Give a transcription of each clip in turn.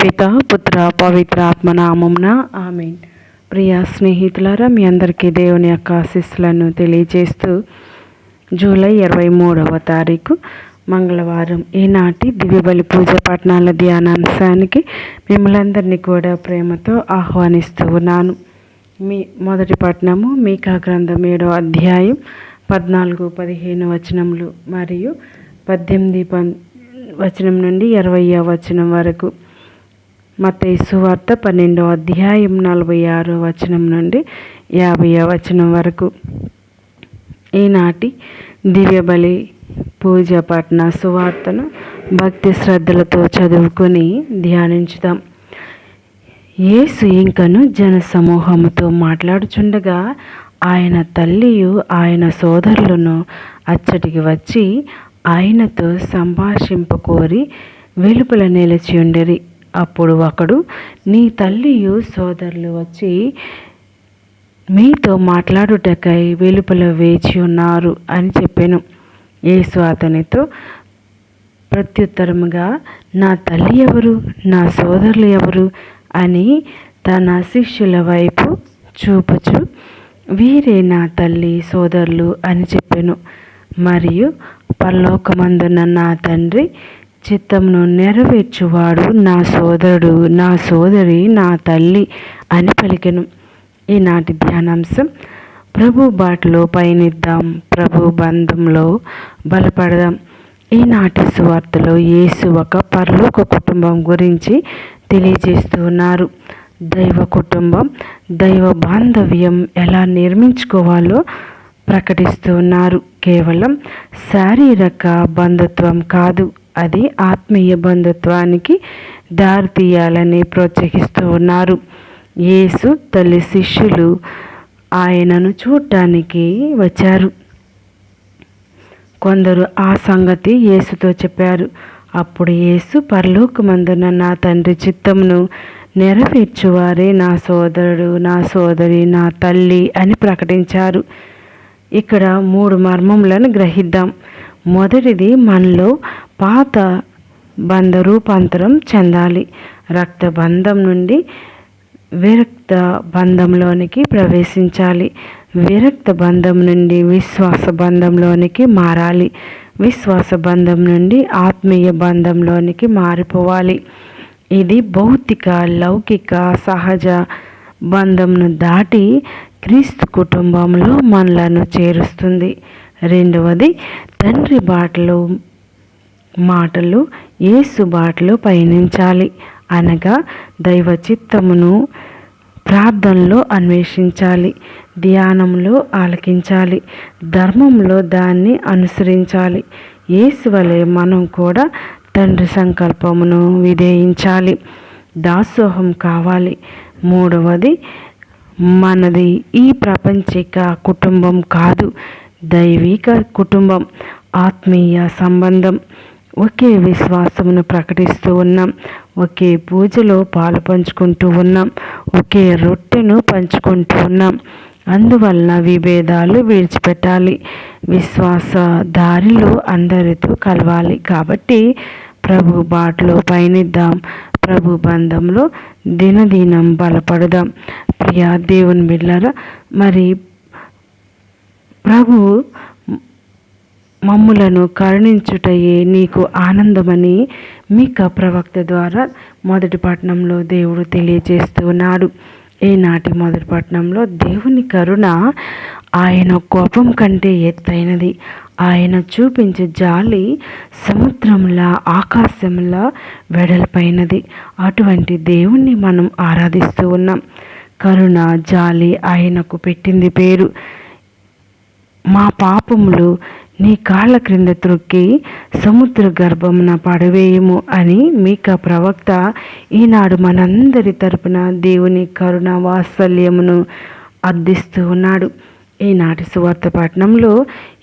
పిత పుత్ర పవిత్ర ఆత్మనామంన ఆమె ప్రియ స్నేహితులారా మీ అందరికీ దేవుని యొక్క ఆశీస్సులను తెలియజేస్తూ జూలై ఇరవై మూడవ తారీఖు మంగళవారం ఈనాటి దివ్యబలి పూజ పట్టణాల ధ్యానాంశానికి మిమ్మల్ందరినీ కూడా ప్రేమతో ఆహ్వానిస్తూ ఉన్నాను. మీ మొదటి పట్టణము మీకా గ్రంథం ఏడో అధ్యాయం పద్నాలుగు పదిహేను వచనములు మరియు పద్దెనిమిది పన్ వచనం నుండి ఇరవై వచనం వరకు. మతేసు వార్త పన్నెండో అధ్యాయం నలభై ఆరో వచనం నుండి యాభై వచనం వరకు. ఈనాటి దివ్యబలి పూజ పట్న సువార్తను భక్తి శ్రద్ధలతో చదువుకొని ధ్యానించుదాం. యేసు ఇంకను జన సమూహముతో మాట్లాడుచుండగా ఆయన తల్లియు ఆయన సోదరులను అచ్చటికి వచ్చి ఆయనతో సంభాషింపకోరి వెలుపల నిలిచి ఉండరి అప్పుడు ఒకడు నీ తల్లియు సోదరులు వచ్చి మీతో మాట్లాడుటకై వెలుపల వేచి ఉన్నారు అని చెప్పాను. యేసు అతనితో ప్రత్యుత్తరముగా నా తల్లి ఎవరు నా సోదరులు ఎవరు అని తన శిష్యుల వైపు చూపుచు వీరే నా తల్లి సోదరులు అని చెప్పాను. మరియు పరలోకమందున నా తండ్రి చిత్తమును నెరవేర్చువాడు నా సోదరుడు నా సోదరి నా తల్లి అని పలికెను. ఈనాటి ధ్యానాంశం ప్రభు బాటలో పయనిద్దాం ప్రభు బంధంలో బలపడదాం. ఈనాటి సువార్తలో యేసు ఒక పరలోక కుటుంబం గురించి తెలియజేస్తున్నారు. దైవ కుటుంబం దైవ బాంధవ్యం ఎలా నిర్మించుకోవాలో ప్రకటిస్తున్నారు. కేవలం శారీరక బంధుత్వం కాదు అది ఆత్మీయ బంధుత్వానికి దారితీయాలని ప్రోత్సహిస్తూ ఉన్నారు. యేసు తల్లి శిష్యులు ఆయనను చూడటానికి వచ్చారు. కొందరు ఆ సంగతి యేసుతో చెప్పారు. అప్పుడు యేసు పరలోకమందున నా తండ్రి చిత్తమును నెరవేర్చువారే నా సోదరుడు నా సోదరి నా తల్లి అని ప్రకటించారు. ఇక్కడ మూడు మర్మములను గ్రహిద్దాం. మొదటిది మనలో పాత బంధ రూపాంతరం చెందాలి. రక్త బంధం నుండి విరక్త బంధంలోనికి ప్రవేశించాలి. విరక్త బంధం నుండి విశ్వాస బంధంలోనికి మారాలి. విశ్వాస బంధం నుండి ఆత్మీయ బంధంలోనికి మారిపోవాలి. ఇది భౌతిక లౌకిక సహజ బంధంను దాటి క్రీస్తు కుటుంబంలో మనలను చేరుస్తుంది. రెండవది తండ్రి బాటలో మాటలు ఏసు బాటలో పయనించాలి. అనగా దైవ చిత్తమును ప్రార్థనలో అన్వేషించాలి. ధ్యానంలో ఆలకించాలి. ధర్మంలో దాన్ని అనుసరించాలి. ఏసు వలె మనం కూడా తండ్రి సంకల్పమును విధేయించాలి. దాసోహం కావాలి. మూడవది మనది ఈ ప్రపంచిక కుటుంబం కాదు. దైవిక కుటుంబం ఆత్మీయ సంబంధం ఒకే విశ్వాసమును ప్రకటిస్తూ ఉన్నాం. ఒకే పూజలో పాలు పంచుకుంటూ ఉన్నాం. ఒకే రొట్టెను పంచుకుంటూ ఉన్నాం. అందువలన విభేదాలు విడిచిపెట్టాలి. విశ్వాస దారిలో అందరితో కలవాలి. కాబట్టి ప్రభు బాటలో పయనిద్దాం. ప్రభు బంధంలో దినదినం బలపడదాం. ప్రియా దేవుని బిళ్ళరా మరి ప్రభు మమ్ములను కరుణించుటయే నీకు ఆనందమని మీక ప్రవక్త ద్వారా మొదటి పట్టణంలో దేవుడు తెలియజేస్తున్నాడు ఈనాటి మొదటి పట్టణంలో దేవుని కరుణ ఆయన కోపం కంటే ఎత్తైనది. ఆయన చూపించే జాలి సముద్రంలా ఆకాశంలా వెడల్పైనది. అటువంటి దేవుణ్ణి మనం ఆరాధిస్తూ ఉన్నాం. కరుణ జాలి ఆయనకు పెట్టింది పేరు. మా పాపములు నీ కాళ్ళ క్రింద త్రొక్కి సముద్ర గర్భమున పడవేయము అని మీక ప్రవక్త ఈనాడు మనందరి తరపున దేవుని కరుణ వాత్సల్యమును అర్థిస్తూ ఉన్నాడు. ఈనాటి సువార్త పట్టణంలో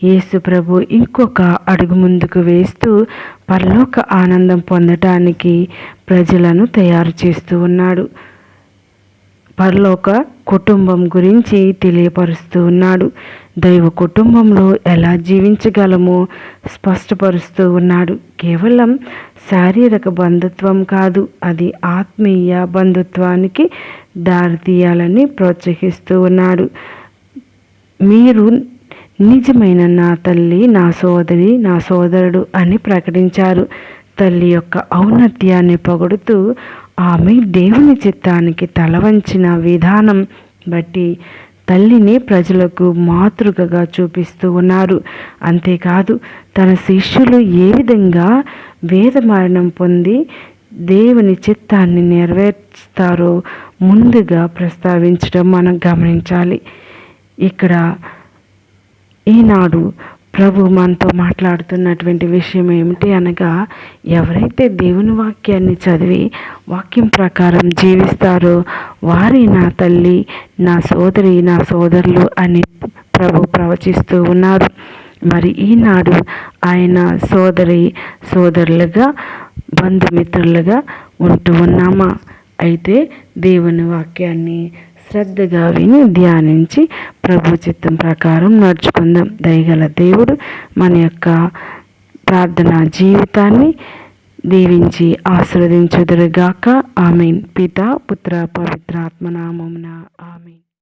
యేసు ప్రభు ఇంకొక అడుగు ముందుకు వేస్తూ పరలోక ఆనందం పొందటానికి ప్రజలను తయారు చేస్తూ ఉన్నాడు. పరలోక కుటుంబం గురించి తెలియపరుస్తూ ఉన్నాడు. దైవ కుటుంబంలో ఎలా జీవించగలమో స్పష్టపరుస్తూ ఉన్నాడు. కేవలం శారీరక బంధుత్వం కాదు అది ఆత్మీయ బంధుత్వానికి దారితీయాలని ప్రోత్సహిస్తూ ఉన్నాడు. మీరు నిజమైన నా తల్లి నా సోదరి నా సోదరుడు అని ప్రకటించారు. తల్లి యొక్క ఔన్నత్యాన్ని పొగుడుతూ ఆమె దేవుని చిత్తానికి తల వంచిన విధానం బట్టి తల్లిని ప్రజలకు మాతృకగా చూపిస్తూ ఉన్నారు. అంతేకాదు తన శిష్యులు ఏ విధంగా వేదమరణం పొంది దేవుని చిత్తాన్ని నెరవేర్స్తారో ముందుగా ప్రస్తావించడం మనం గమనించాలి. ఇక్కడ ఈనాడు ప్రభు మనతో మాట్లాడుతున్నటువంటి విషయం ఏమిటి అనగా ఎవరైతే దేవుని వాక్యాన్ని చదివి వాక్యం ప్రకారం జీవిస్తారో వారి నా తల్లి నా సోదరి నా సోదరులు అని ప్రభు ప్రవచిస్తూ ఉన్నారు. మరి ఈనాడు ఆయన సోదరి సోదరులుగా బంధుమిత్రులుగా ఉంటూ ఉన్నామా? అయితే దేవుని వాక్యాన్ని శ్రద్ధగా విని ధ్యానించి ప్రభు చిత్తం ప్రకారం నడుచుకుందాం. దయగల దేవుడు మన యొక్క ప్రార్థనా జీవితాన్ని దీవించి ఆశీర్వదించుదురుగాక. ఆమెన్. పిత పుత్ర పవిత్రాత్మనామమున ఆమెన్.